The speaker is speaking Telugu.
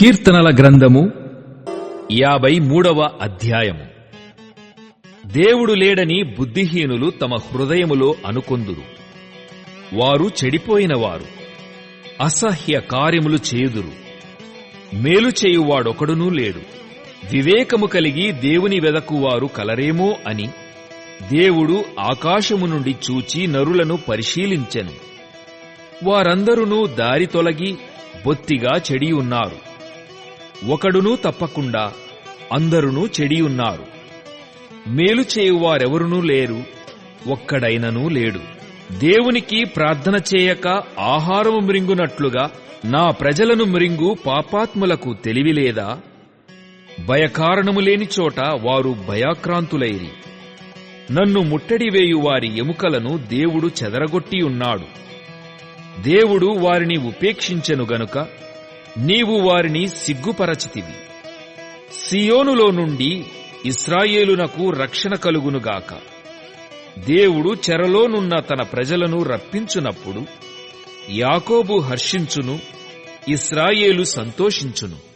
కీర్తనల గ్రంథము యాభై మూడవ అధ్యాయము. దేవుడు లేడని బుద్ధిహీనులు తమ హృదయములో అనుకొందురు. వారు చెడిపోయినవారు అసహ్య కార్యములు చేయుదురు. మేలు చేయువాడొకడునూ లేడు. వివేకము కలిగి దేవుని వెదకువారు కలరేమో అని దేవుడు ఆకాశము నుండి చూచి నరులను పరిశీలించెను. వారందరునూ దారి తొలగి బొత్తిగా చెడియున్నారు. ఒకడునూ తప్పకుండా అందరునూ చెడియున్నారు. మేలు చేయువారెవరునూ లేరు ఒక్కడైననూ లేడు. దేవునికి ప్రార్థన చేయక ఆహారము మృంగునట్లుగా నా ప్రజలను మృంగు పాపాత్ములకు తెలివిలేదా? భయకారణము లేని చోట వారు భయాక్రాంతులైరి. నన్ను ముట్టడి వేయు వారి ఎముకలను దేవుడు చెదరగొట్టి ఉన్నాడు దేవుడు వారిని ఉపేక్షించెను గనుక నీవు వారిని సిగ్గుపరచితివి. సియోనులో నుండి ఇస్రాయేలునకు రక్షణ కలుగునుగాక దేవుడు చెరలోనున్న తన ప్రజలను రప్పించునప్పుడు యాకోబు హర్షించును ఇస్రాయేలు సంతోషించును.